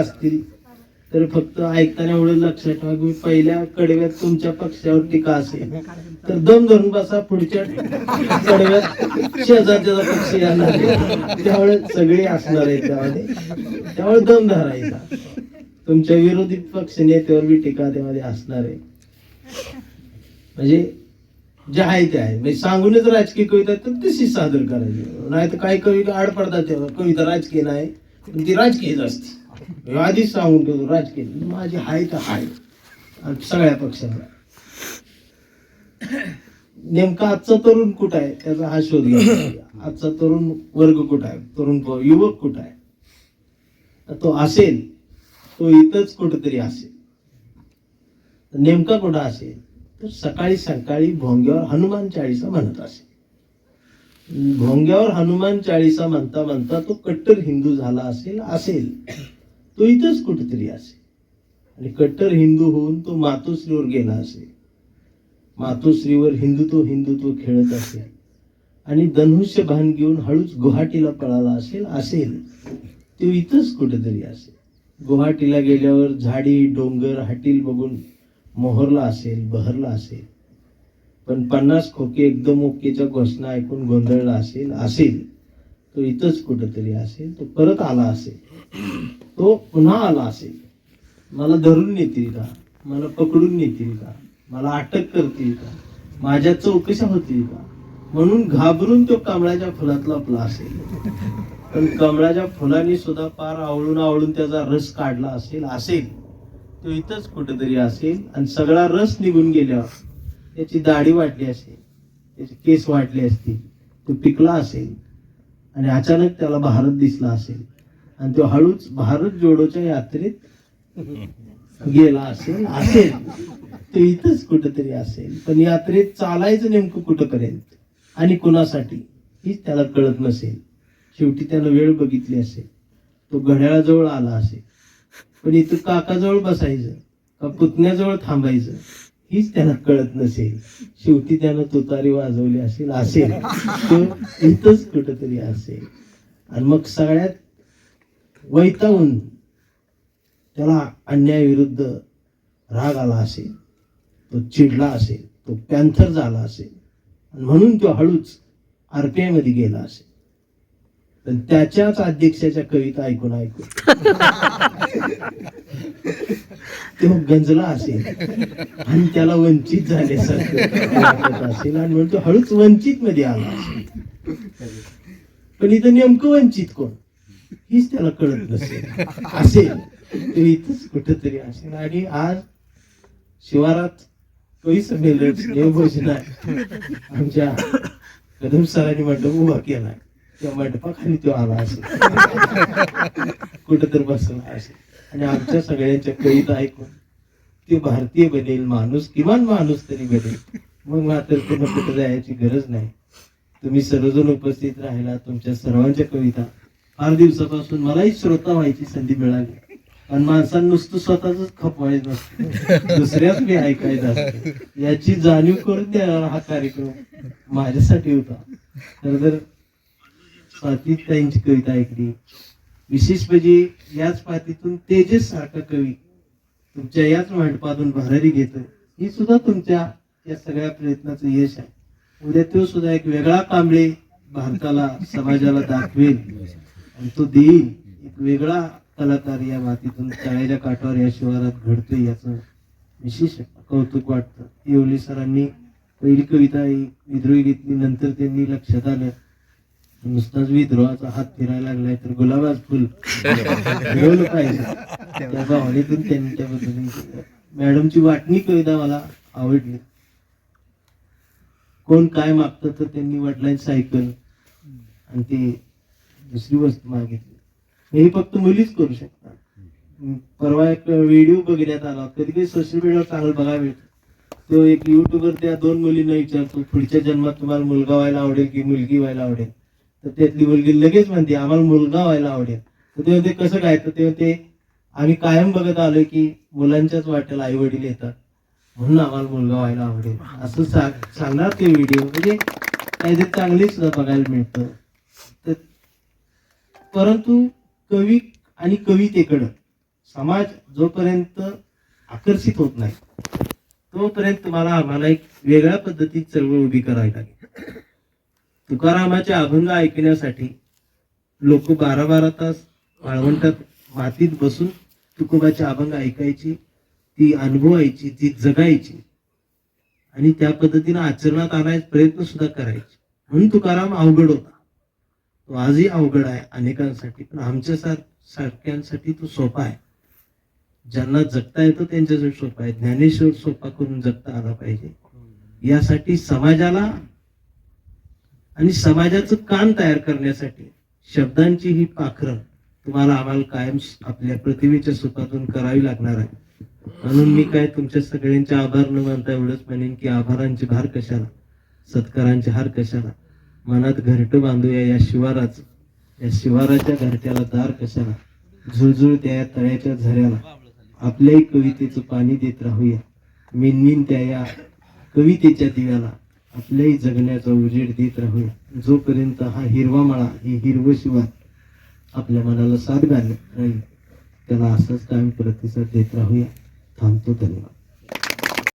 असतील तर फक्त ऐकताना एवढं लक्षात ठेवा की पहिल्या कडव्यात तुमच्या पक्षावर टीका असेल. तर दम धरून बसा पुढच्या कडव्यात शेजारच्या पक्ष येणार त्यामुळे सगळे असणार आहे त्यामध्ये. त्यामुळे दम धरायचा. तुमच्या विरोधी पक्ष नेत्यावर बी टीका त्यामध्ये असणार आहे. म्हणजे जे आहे ते आहे. म्हणजे सांगूनच राजकीय कविता तर तशी सादर करायची. नाही तर काही कविता आड पडतात तेव्हा. कविता राजकीय नाही ती राजकीयच असते. आधीच सांगून ठेवतो राजकीय. माझी हाय तर हाय. सगळ्या पक्षाला नेमका आजचा तरुण कुठं आहे? त्याचा हा शोध घ्या आजचा तरुण वर्ग कुठं आहे? तरुण युवक कुठं आहे? तो असेल तो इथंच कुठंतरी असेल. नेमका कुठं असेल? तर सकाळी सकाळी भोंग्यावर हनुमान चाळीसा म्हणत असेल. भोंग्यावर हनुमान चाळीसा म्हणता म्हणता तो कट्टर हिंदू झाला असेल असेल. तो इथंच कुठेतरी असे. आणि कट्टर हिंदू होऊन तो मातोश्रीवर गेला असे. मातोश्रीवर हिंदुत्व हिंदुत्व खेळत असेल आणि धनुष्य भान घेऊन हळूच गुवाहाटीला पळाला असेल असेल. तो इथंच कुठेतरी असेल गुवाहाटीला गेल्यावर झाडी डोंगर हाटील बघून मोहरला असेल बहरला असेल. पण पन्नास खोके एकदम ओकेच्या घोषणा ऐकून गोंधळला असेल असेल. तो इथंच कुठंतरी असेल तो परत आला असेल. तो पुन्हा आला असेल. मला धरून नेतील का? मला पकडून नेतील का? मला अटक करतील का? माझ्या चौकशा होतील का? म्हणून घाबरून तो कमळाच्या फुलातला आपला असेल. पण कमळाच्या फुलाने सुद्धा पार आवळून आवळून त्याचा रस काढला असेल असेल. तो इथंच कुठेतरी असेल आणि सगळा रस निघून गेल्यावर त्याची दाढी वाढली असेल त्याचे केस वाटले असतील तो पिकला असेल. आणि अचानक त्याला भारत दिसला असेल. आणि तो हळूच भारत जोडोच्या यात्रेत गेला असेल असेल. तो इथंच कुठंतरी असेल. पण यात्रेत चालायचं नेमकं कुठंपर्यंत? आणि कुणासाठी? हीच त्याला कळत नसेल. शेवटी त्यानं वेळ बघितली असेल. तो घड्याळाजवळ आला असेल. पण इथं काकाजवळ बसायचं का पुतण्याजवळ थांबायचं? हीच त्याला कळत नसेल. शेवटी त्यानं तुतारी वाजवली असेल असेल. तो इथंच कुठंतरी असेल. आणि मग सगळ्यात वैतावून त्याला अन्यायाविरुद्ध राग आला असेल तो चिडला असेल तो पॅन्थर झाला असेल. आणि म्हणून तो हळूच आरपीआयमध्ये गेला असेल. पण त्याच्याच अध्यक्षाच्या कविता ऐकून ऐकून. तो गंजला असेल. आणि त्याला वंचित झाले असेल. आणि म्हणून तो हळूच वंचित मध्ये आला असेल. पण इथं नेमकं वंचित कोण? हीच त्याला कळत नसेल. असेल. तो इथंच कुठंतरी असेल. आणि आज शिवारात कवी संमेलन देवभोजन आहे आमच्या कदम सरांनी मंडप उभा केला. त्या मंडपाखाली तो आला असेल. कुठं तर बसला असेल. आणि आमच्या सगळ्यांच्या कविता ऐकून ते भारतीय बनेल माणूस किमान माणूस तरी बनेल. मग मात्र पुन्हा कुठं जायची गरज नाही. तुम्ही सर्वजण उपस्थित राहिला तुमच्या सर्वांच्या कविता. फार दिवसापासून मलाही श्रोता व्हायची संधी मिळाली. आणि माणसानं नुसतं स्वतःच खप नसतं. दुसऱ्याच मी ऐकायचं असतं. याची जाणीव करून द्या हा कार्यक्रम माझ्यासाठी होता. तर जर स्वाती ताईंची कविता ऐकली विशेष म्हणजे याच पातीतून तेजस सारखा कवी तुमच्या याच मंडपातून भरारी घेतो. ही सुद्धा तुमच्या या सगळ्या प्रयत्नाचं यश आहे. उद्या तो सुद्धा एक वेगळा कांबळे भारताला समाजाला दाखवेल. आणि तो देईल एक वेगळा कलाकार या मातीतून तळ्याच्या काठावर या शिवारात घडतोय याचं विशेष कौतुक वाटतं. येवली सरांनी पहिली कविता ही विद्रोही घेतली नंतर त्यांनी लक्षात आलं. नुसताच विद्रोहाचा हात फिरायला लागलाय तर गुलाबाज फुल. फिरवलं पाहिजे. त्या भावनेतून त्यांनी त्या पद्धतीने मॅडमची वाटणी कविता मला आवडली. कोण काय मागतं तर त्यांनी वडिलांची सायकल आणि ते दुसरी वस्तू मागितली. हे फक्त मुलीच करू शकतात. परवा एक व्हिडिओ बघण्यात आला. कधी कधी सोशल मीडियावर चांगलं बघायला मिळतं. तो एक युट्यूबर त्या दोन मुलींना विचारतो पुढच्या जन्मात तुम्हाला मुलगा व्हायला आवडेल की मुलगी व्हायला आवडेल? तर त्यातली मुलगी लगेच म्हणते आम्हाला मुलगा व्हायला आवडेल. तर ते होते कसं काय तर ते होते आम्ही कायम बघत आलोय की मुलांच्याच वाट्याला आई वडील येतात. म्हणून आम्हाला मुलगा व्हायला आवडेल. असं सांग सांगणार ते व्हिडिओ. म्हणजे काहीतरी चांगली सुद्धा बघायला मिळतं. तर परंतु कवी आणि कवितेकडं समाज जोपर्यंत आकर्षित होत नाही तोपर्यंत तुम्हाला आम्हाला एक वेगळ्या पद्धतीत चळवळ उभी करावी लागेल. तुकारामाचे अभंग ऐकण्यासाठी लोक बारा बारा तास वाळवंटात मातीत बसून तुकोबाचे अभंग ऐकायची ती अनुभवायची ती जगायची. आणि त्या पद्धतीनं आचरणात आणायचा प्रयत्न सुद्धा करायचे. म्हणून तुकाराम अवघड होता. तो आजही अवघड आहे अनेकांसाठी. पण आमच्या सार- सारख्यांसाठी तो सोपा आहे. ज्यांना जगता येतो त्यांच्यासाठी सोपा आहे. ज्ञानेश्वर सोपा करून जगता आला पाहिजे. यासाठी समाजाला आणि समाजाचं कान तयार करण्यासाठी शब्दांची ही पाखरं तुम्हाला आम्हाला कायम आपल्या प्रतिमेच्या सुखातून करावी लागणार आहे. म्हणून मी काय तुमच्या सगळ्यांचे आभार न मानता एवढंच म्हणेन की आभारांचे भार कशाला? सत्कारांचे हार कशाला? मनात घरट बांधूया या शिवाराच. या शिवाराच्या घरट्याला दार कशाला? झुळझुळत्या या तळ्याच्या झऱ्याला. आपल्याही कवितेचं पाणी देत राहूया. मिनमिन त्या या कवितेच्या दिव्याला. आपल्याही जगण्याचा उजेड देत राहूया जोपर्यंत हा हिरवा मळा ही हिरवं शिवाय आपल्या मनाला साथ घाल राहील त्याला असंच कायम प्रतिसाद देत राहूया. थांबतो धन्यवाद.